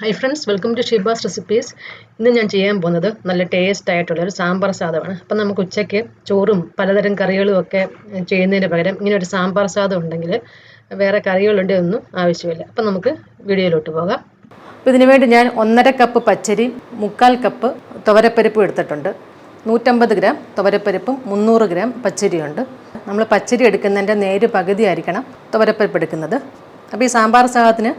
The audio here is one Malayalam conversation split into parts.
Hi friends welcome to Shibas recipes ഇന്ന് ഞാൻ ചെയ്യാൻ പോകുന്നത് നല്ല ടേസ്റ്റ് ആയിട്ടുള്ള ഒരു സാമ്പാർ സാധമാണ് അപ്പം നമുക്ക് ഉച്ചയ്ക്ക് ചോറും പലതരം കറികളും ഒക്കെ ചെയ്യുന്നതിന് പകരം ഇങ്ങനെ ഒരു സാമ്പാർ സാധം ഉണ്ടെങ്കിൽ വേറെ കറികളുടെ ഒന്നും ആവശ്യമില്ല. അപ്പം നമുക്ക് വീഡിയോയിലോട്ട് പോകാം. അപ്പോൾ ഇതിനു വേണ്ടി ഞാൻ ഒന്നര കപ്പ് പച്ചരി മുക്കാൽ കപ്പ് തുവരപ്പരിപ്പും എടുത്തിട്ടുണ്ട്. നൂറ്റമ്പത് ഗ്രാം തുവരപ്പരിപ്പും മുന്നൂറ് ഗ്രാം പച്ചരിയുണ്ട്. നമ്മൾ പച്ചരി എടുക്കുന്നതിന്റെ നേര് പകുതി ആയിരിക്കണം തുവരപ്പരിപ്പ് എടുക്കുന്നത്. അപ്പോൾ ഈ സാമ്പാർ സാധനത്തിന്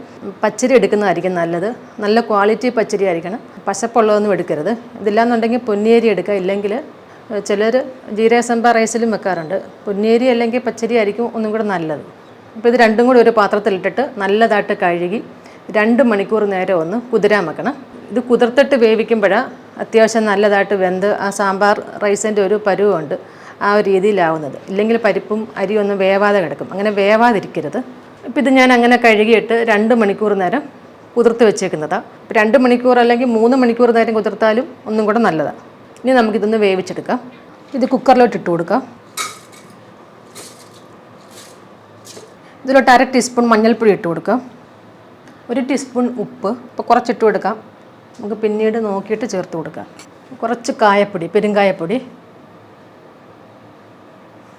പച്ചരി എടുക്കുന്നതായിരിക്കും നല്ലത്. നല്ല ക്വാളിറ്റി പച്ചരി ആയിരിക്കണം. പശപ്പുള്ളതൊന്നും എടുക്കരുത്. ഇതില്ലാന്നുണ്ടെങ്കിൽ പൊന്നിയേരി എടുക്കുക. ഇല്ലെങ്കിൽ ചിലർ ജീരക സാമ്പാർ റൈസിലും വെക്കാറുണ്ട്. പൊന്നിയേരി അല്ലെങ്കിൽ പച്ചരി ആയിരിക്കും ഒന്നും കൂടെ നല്ലത്. അപ്പോൾ ഇത് രണ്ടും കൂടി ഒരു പാത്രത്തിലിട്ടിട്ട് നല്ലതായിട്ട് കഴുകി രണ്ട് മണിക്കൂർ നേരം ഒന്ന് കുതിരാൻ വെക്കണം. ഇത് കുതിർത്തിട്ട് വേവിക്കുമ്പോഴാണ് അത്യാവശ്യം നല്ലതായിട്ട് വെന്ത് ആ സാമ്പാർ റൈസിന്റെ ഒരു പരുവുണ്ട് ആ ഒരു രീതിയിലാവുന്നത്. ഇല്ലെങ്കിൽ പരിപ്പും അരിയൊന്നും വേവാതെ കിടക്കും. അങ്ങനെ വേവാതിരിക്കരുത്. ഇപ്പം ഇത് ഞാൻ അങ്ങനെ കഴുകിയിട്ട് രണ്ട് മണിക്കൂർ നേരം കുതിർത്ത് വെച്ചേക്കുന്നതാണ് ഇപ്പം രണ്ട് മണിക്കൂർ അല്ലെങ്കിൽ മൂന്ന് മണിക്കൂർ നേരം കുതിർത്താലും ഒന്നും കൂടെ നല്ലതാണ് ഇനി നമുക്കിതൊന്ന് വേവിച്ചെടുക്കാം. ഇത് കുക്കറിലോട്ട് ഇട്ട് കൊടുക്കാം. ഇതിലോട്ട് അര ടീസ്പൂൺ മഞ്ഞൾപ്പൊടി ഇട്ട് കൊടുക്കാം. ഒരു ടീസ്പൂൺ ഉപ്പ് ഇപ്പോൾ കുറച്ചിട്ട് കൊടുക്കാം. നമുക്ക് പിന്നീട് നോക്കിയിട്ട് ചേർത്ത് കൊടുക്കാം. കുറച്ച് കായപ്പൊടി പെരുങ്കായപ്പൊടി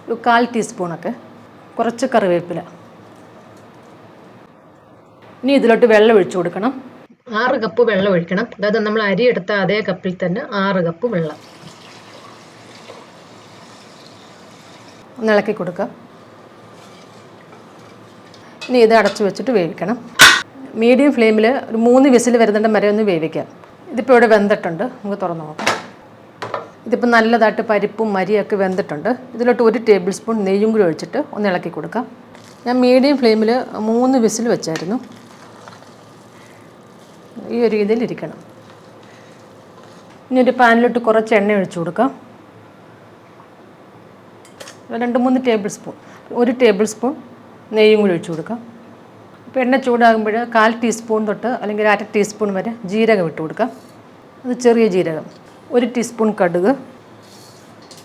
ഒരു കാൽ ടീസ്പൂണൊക്കെ. കുറച്ച് കറിവേപ്പില. ഇനി ഇതിലോട്ട് വെള്ളം ഒഴിച്ചു കൊടുക്കണം. ആറ് കപ്പ് വെള്ളം ഒഴിക്കണം. അതായത് നമ്മൾ അരി എടുത്ത അതേ കപ്പിൽ തന്നെ ആറ് കപ്പ് വെള്ളം. ഒന്ന് ഇളക്കി കൊടുക്കാം ഇനി ഇത് അടച്ചു വെച്ചിട്ട് വേവിക്കണം. മീഡിയം ഫ്ലെയിമിൽ ഒരു മൂന്ന് വിസിൽ വരുന്നുണ്ട് വരെ ഒന്ന് വേവിക്കാം ഇതിപ്പോൾ ഇവിടെ വെന്തിട്ടുണ്ട്. നമുക്ക് തുറന്നു നോക്കാം. ഇതിപ്പോൾ നല്ലതായിട്ട് പരിപ്പും മരിയൊക്കെ വെന്തിട്ടുണ്ട്. ഇതിലോട്ട് ഒരു ടേബിൾ സ്പൂൺ നെയ്യും കൂടി ഒഴിച്ചിട്ട് ഒന്ന് ഇളക്കി കൊടുക്കാം. ഞാൻ മീഡിയം ഫ്ലെയിമിൽ മൂന്ന് വിസിൽ വെച്ചായിരുന്നു. ഈ ഒരു രീതിയിൽ ഇരിക്കണം. ഇനി ഒരു പാനിലോട്ട് കുറച്ച് എണ്ണ ഒഴിച്ചു കൊടുക്കാം. രണ്ട് മൂന്ന് ടേബിൾ സ്പൂൺ. ഒരു ടേബിൾ സ്പൂൺ നെയ്യും കൂടി ഒഴിച്ചു കൊടുക്കാം. അപ്പോൾ എണ്ണ ചൂടാകുമ്പോൾ കാൽ ടീസ്പൂൺ തൊട്ട് അല്ലെങ്കിൽ അര ടീസ്പൂൺ വരെ ജീരകം ഇട്ട് കൊടുക്കാം. അത് ചെറിയ ജീരകം. ഒരു ടീസ്പൂൺ കടുക്.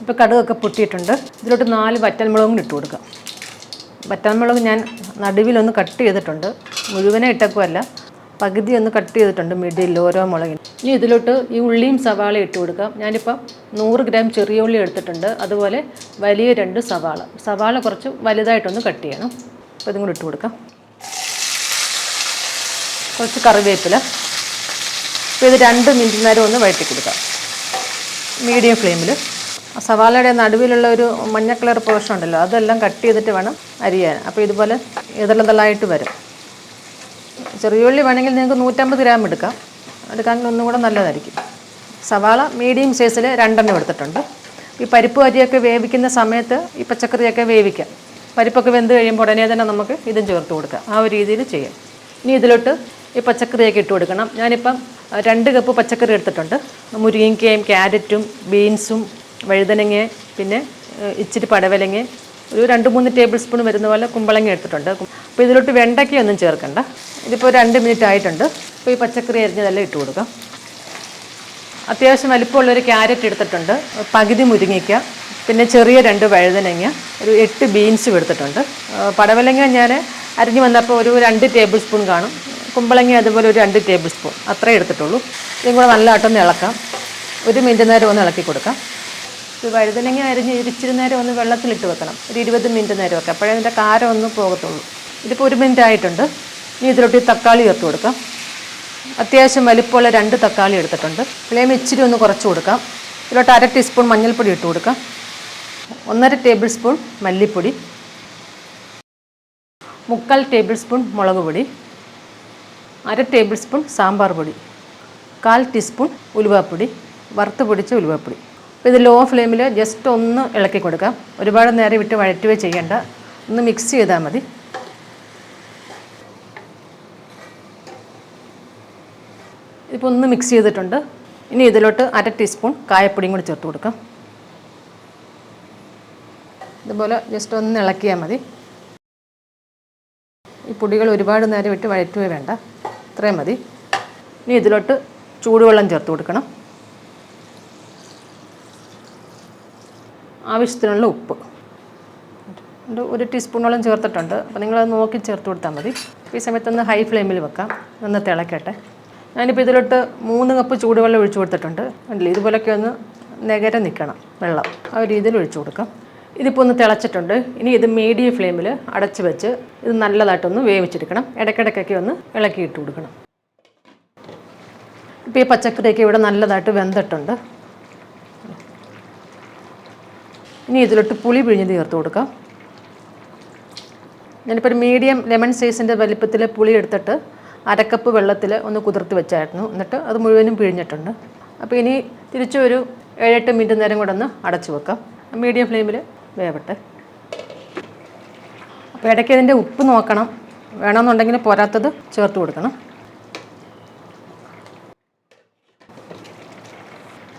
ഇപ്പോൾ കടുകൊക്കെ പൊട്ടിയിട്ടുണ്ട്. ഇതിലോട്ട് നാല് വറ്റൽമുളകും ഇട്ട് കൊടുക്കാം. വറ്റൽമുളക് ഞാൻ നടുവിലൊന്ന് കട്ട് ചെയ്തിട്ടുണ്ട്. മുഴുവനെ ഇട്ടക്കുമല്ല പകുതി ഒന്ന് കട്ട് ചെയ്തിട്ടുണ്ട് മിഡിൽ ഓരോ മുളകിന് ഇനി ഇതിലോട്ട് ഈ ഉള്ളിയും സവാളയും ഇട്ട് കൊടുക്കാം. ഞാനിപ്പം നൂറ് ഗ്രാം ചെറിയ ഉള്ളി എടുത്തിട്ടുണ്ട്. അതുപോലെ വലിയ രണ്ട് സവാള. സവാള കുറച്ച് വലുതായിട്ടൊന്ന് കട്ട് ചെയ്യണം. അപ്പോൾ ഇതും കൂടി ഇട്ട് കൊടുക്കാം. കുറച്ച് കറിവേപ്പില. അപ്പോൾ ഇത് രണ്ട് മിനിറ്റ് നേരം ഒന്ന് വഴറ്റി കൊടുക്കാം. മീഡിയം ഫ്ലെയിമിൽ സവാളയുടെ നടുവിലുള്ള ഒരു മഞ്ഞ കളർ പോർഷൻ ഉണ്ടല്ലോ അതെല്ലാം കട്ട് ചെയ്തിട്ട് വേണം അരിയാൻ. അപ്പോൾ ഇതുപോലെ ഇതളതളായിട്ട് വരും. ചെറിയുള്ളി വേണമെങ്കിൽ നിങ്ങൾക്ക് നൂറ്റമ്പത് ഗ്രാം എടുക്കാം. എടുക്കാമെങ്കിൽ ഒന്നും കൂടെ നല്ലതായിരിക്കും. സവാള മീഡിയം സൈസിൽ രണ്ടെണ്ണം എടുത്തിട്ടുണ്ട്. ഈ പരിപ്പ് അരിയൊക്കെ വേവിക്കുന്ന സമയത്ത് ഈ പച്ചക്കറിയൊക്കെ വേവിക്കാം. പരിപ്പൊക്കെ വെന്ത് കഴിയുമ്പോൾ ഉടനെ തന്നെ നമുക്ക് ഇതും ചേർത്ത് കൊടുക്കാം. ആ ഒരു രീതിയിൽ ചെയ്യാം. ഇനി ഇതിലോട്ട് ഈ പച്ചക്കറിയൊക്കെ ഇട്ട് കൊടുക്കണം. ഞാനിപ്പം രണ്ട് കപ്പ് പച്ചക്കറി എടുത്തിട്ടുണ്ട്. മുരിങ്ങയ്ക്കയും ക്യാരറ്റും ബീൻസും വഴുതനങ്ങയും പിന്നെ ഇച്ചിരി പടവലങ്ങ ഒരു രണ്ട് മൂന്ന് ടേബിൾ സ്പൂൺ വരുന്ന പോലെ കുമ്പളങ്ങ എടുത്തിട്ടുണ്ട്. അപ്പോൾ ഇതിലോട്ട് വെണ്ടയ്ക്കൊന്നും ചേർക്കണ്ട. ഇതിപ്പോൾ രണ്ട് മിനിറ്റ് ആയിട്ടുണ്ട്. അപ്പോൾ ഈ പച്ചക്കറി അരിഞ്ഞതെല്ലാം ഇട്ട് കൊടുക്കാം. അത്യാവശ്യം വലിപ്പമുള്ളൊരു ക്യാരറ്റ് എടുത്തിട്ടുണ്ട്. പകുതി മുരിങ്ങയ്ക്ക പിന്നെ ചെറിയ രണ്ട് വഴുതനങ്ങ ഒരു എട്ട് ബീൻസും എടുത്തിട്ടുണ്ട്. പടവലങ്ങ ഞാൻ അരിഞ്ഞ് വന്നപ്പോൾ ഒരു രണ്ട് ടേബിൾ സ്പൂൺ കാണും. കുമ്പളങ്ങ അതുപോലെ ഒരു രണ്ട് ടേബിൾ സ്പൂൺ. അത്രേ എടുത്തിട്ടുള്ളൂ. ഇതും കൂടെ നല്ലതായിട്ടൊന്ന് ഇളക്കാം. ഒരു മിനിറ്റ് നേരം ഒന്ന് ഇളക്കി കൊടുക്കാം. ഇത് വഴുതനങ്ങ അരിഞ്ഞ് ഇരിച്ചിരി നേരം ഒന്ന് വെള്ളത്തിലിട്ട് വെക്കണം. ഒരു ഇരുപത് മിനിറ്റ് നേരം വെക്കാം അപ്പോഴേ അതിന്റെ കാരം ഒന്നും പോകത്തുള്ളൂ. ഇതിപ്പോൾ ഒരു മിനിറ്റ് ആയിട്ടുണ്ട്. ഇനി ഇതിലോട്ട് തക്കാളി ചേർത്ത് കൊടുക്കാം. അത്യാവശ്യം വലിപ്പമുള്ള രണ്ട് തക്കാളി എടുത്തിട്ടുണ്ട്. ഫ്ലെയിം ഇച്ചിരി ഒന്ന് കുറച്ച് കൊടുക്കാം. ഇതിലോട്ട് അര ടീസ്പൂൺ മഞ്ഞൾപ്പൊടി ഇട്ട് കൊടുക്കാം. ഒന്നര ടേബിൾ സ്പൂൺ മല്ലിപ്പൊടി. മുക്കാൽ ടേബിൾ സ്പൂൺ മുളക് പൊടി. അര ടേബിൾ സ്പൂൺ സാമ്പാർ പൊടി. കാൽ ടീസ്പൂൺ ഉലുവാപ്പൊടി. വറുത്ത് പൊടിച്ച ഉലുവാപ്പൊടി. അപ്പോൾ ഇത് ലോ ഫ്ലെയിമിൽ ജസ്റ്റ് ഒന്ന് ഇളക്കി കൊടുക്കാം. ഒരുപാട് നേരം വിട്ട് വഴറ്റുകയോ ചെയ്യേണ്ട. ഒന്ന് മിക്സ് ചെയ്താൽ മതി. ഇപ്പോൾ ഒന്ന് മിക്സ് ചെയ്തിട്ടുണ്ട്. ഇനി ഇതിലോട്ട് അര ടീസ്പൂൺ കായപ്പൊടിയും കൂടി ചേർത്ത് കൊടുക്കാം. ഇതുപോലെ ജസ്റ്റ് ഒന്ന് ഇളക്കിയാൽ മതി. ഈ പൊടികൾ ഒരുപാട് നേരം ഇട്ട് വഴറ്റുകയോ വേണ്ട. ഇത്രയും മതി. ഇനി ഇതിലോട്ട് ചൂടുവെള്ളം ചേർത്ത് കൊടുക്കണം. ആവശ്യത്തിനുള്ള ഉപ്പ്. ഒരു ടീസ്പൂണോളം ചേർത്തിട്ടുണ്ട്. അപ്പോൾ നിങ്ങളത് നോക്കി ചേർത്ത് കൊടുത്താൽ മതി. ഈ സമയത്തൊന്ന് ഹൈ ഫ്ലെയിമിൽ വെക്കാം. ഒന്ന് തിളക്കട്ടെ. ഞാനിപ്പോൾ ഇതിലോട്ട് മൂന്ന് കപ്പ് ചൂടുവെള്ളം ഒഴിച്ചു കൊടുത്തിട്ടുണ്ട്. കണ്ടില്ലേ? ഇതുപോലൊക്കെ ഒന്ന് നികരം നിൽക്കണം വെള്ളം. ആ ഒരു രീതിയിൽ ഒഴിച്ചു കൊടുക്കാം. ഇതിപ്പോൾ ഒന്ന് തിളച്ചിട്ടുണ്ട്. ഇനി ഇത് മീഡിയം ഫ്ലെയിമിൽ അടച്ച് വെച്ച് ഇത് നല്ലതായിട്ടൊന്ന് വേവിച്ചെടുക്കണം. ഇടയ്ക്കിടയ്ക്കൊക്കെ ഒന്ന് ഇളക്കി ഇട്ട് കൊടുക്കണം. ഇപ്പോൾ ഈ പച്ചക്കറിയൊക്കെ ഇവിടെ നല്ലതായിട്ട് വെന്തിട്ടുണ്ട്. ഇനി ഇതിലോട്ട് പുളി പിഴിഞ്ഞ് ചേർത്ത് കൊടുക്കാം. ഞാനിപ്പോൾ ഒരു മീഡിയം ലെമൺ സൈസിന്റെ വലിപ്പത്തിൽ പുളി എടുത്തിട്ട് അരക്കപ്പ് വെള്ളത്തിൽ ഒന്ന് കുതിർത്ത് വെച്ചായിരുന്നു. എന്നിട്ട് അത് മുഴുവനും പിഴിഞ്ഞിട്ടുണ്ട്. അപ്പോൾ ഇനി തിരിച്ചു ഒരു ഏഴെട്ട് മിനിറ്റ് നേരം കൂടെ ഒന്ന് അടച്ചു വെക്കാം. മീഡിയം ഫ്ലെയിമിൽ വേവട്ടെ. അപ്പോൾ ഇടയ്ക്ക് ഇതിന്റെ ഉപ്പ് നോക്കണം. വേണമെന്നുണ്ടെങ്കിൽ പോരാത്തത് ചേർത്ത് കൊടുക്കണം.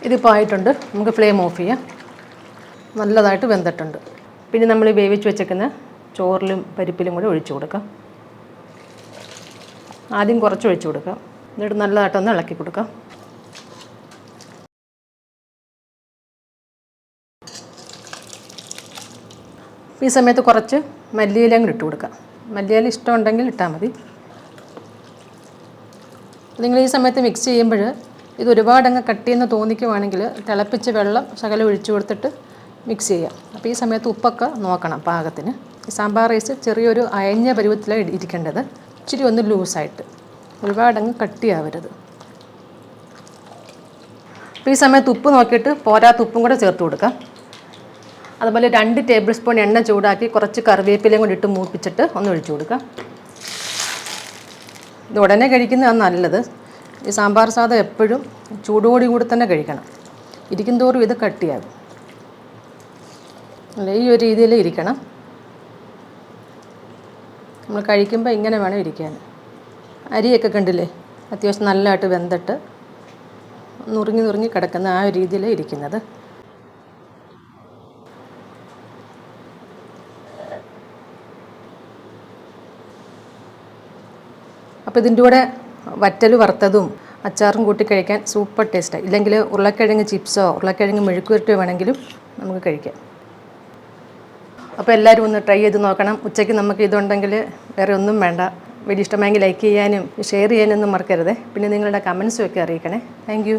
ഇതിപ്പോൾ ആയിട്ടുണ്ട്. നമുക്ക് ഫ്ലെയിം ഓഫ് ചെയ്യാം. നല്ലതായിട്ട് വെന്തിട്ടുണ്ട്. പിന്നെ നമ്മൾ വേവിച്ച് വെച്ചേക്കുന്ന ചോറിലും പരിപ്പിലും കൂടി ഒഴിച്ചു കൊടുക്കാം. ആദ്യം കുറച്ച് ഒഴിച്ചു കൊടുക്കാം എന്നിട്ട് നല്ലതായിട്ടൊന്ന് ഇളക്കി കൊടുക്കാം ഈ സമയത്ത് കുറച്ച് മല്ലിയിലയും കൂടി ഇട്ട് കൊടുക്കാം മല്ലിയില ഇഷ്ടമുണ്ടെങ്കിൽ ഇട്ടാൽ മതി. നിങ്ങൾ ഈ സമയത്ത് മിക്സ് ചെയ്യുമ്പോൾ ഇത് ഒരുപാടങ്ങ് കട്ടിയെന്ന് തോന്നിക്കുവാണെങ്കിൽ തിളപ്പിച്ച് വെള്ളം ശകലം ഒഴിച്ചു കൊടുത്തിട്ട് മിക്സ് ചെയ്യാം അപ്പോൾ ഈ സമയത്ത് ഉപ്പൊക്കെ നോക്കണം പാകത്തിന്. സാമ്പാർ റൈസ് ചെറിയൊരു അയഞ്ഞ പരുവത്തിലാണ് ഇരി- ഇരിക്കേണ്ടത്. ഇച്ചിരി ഒന്ന് ലൂസായിട്ട്. ഒരുപാടങ്ങ് കട്ടിയാവരുത്. അപ്പോൾ ഈ സമയത്ത് ഉപ്പ് നോക്കിയിട്ട് പോരാത്ത ഉപ്പും കൂടെ ചേർത്ത് കൊടുക്കാം. അതുപോലെ രണ്ട് ടേബിൾ സ്പൂൺ എണ്ണ ചൂടാക്കി കുറച്ച് കറിവേപ്പിലയും കൂടി ഇട്ട് മൂപ്പിച്ചിട്ട് ഒന്ന് ഒഴിച്ചു കൊടുക്കാം. ഇത് ഉടനെ കഴിക്കുന്നതാണ് നല്ലത്. ഈ സാമ്പാർ സാദം എപ്പോഴും ചൂടോടി കൂടി തന്നെ കഴിക്കണം. ഇരിക്കും തോറും ഇത് കട്ടിയാകും. അല്ല? ഈ ഒരു രീതിയിൽ ഇരിക്കണം. നമ്മൾ കഴിക്കുമ്പോൾ ഇങ്ങനെ വേണം ഇരിക്കാൻ. അരിയൊക്കെ കണ്ടില്ലേ? അത്യാവശ്യം നല്ലതായിട്ട് വെന്തിട്ട് നുറുങ്ങി നുറുങ്ങി കിടക്കുന്ന ആ രീതിയിൽ ഇരിക്കുന്നത്. അപ്പോൾ ഇതിന്റെ കൂടെ വറ്റൽ വറുത്തതും അച്ചാറും കൂട്ടി കഴിക്കാൻ സൂപ്പർ ടേസ്റ്റാണ് ഇല്ലെങ്കിൽ ഉരുളക്കിഴങ്ങ് ചിപ്സോ ഉരുളക്കിഴങ്ങ് മെഴുക്കുവരട്ടിയോ വേണമെങ്കിലും നമുക്ക് കഴിക്കാം. അപ്പോൾ എല്ലാവരും ഒന്ന് ട്രൈ ചെയ്ത് നോക്കണം. ഉച്ചയ്ക്ക് നമുക്ക് ഇതുണ്ടെങ്കിൽ വേറെ ഒന്നും വേണ്ട. വീഡിയോ ഇഷ്ടമായെങ്കിൽ ലൈക്ക് ചെയ്യാനും ഷെയർ ചെയ്യാനൊന്നും മറക്കരുത്. പിന്നെ നിങ്ങളുടെ കമൻസും ഒക്കെ അറിയിക്കണേ. താങ്ക്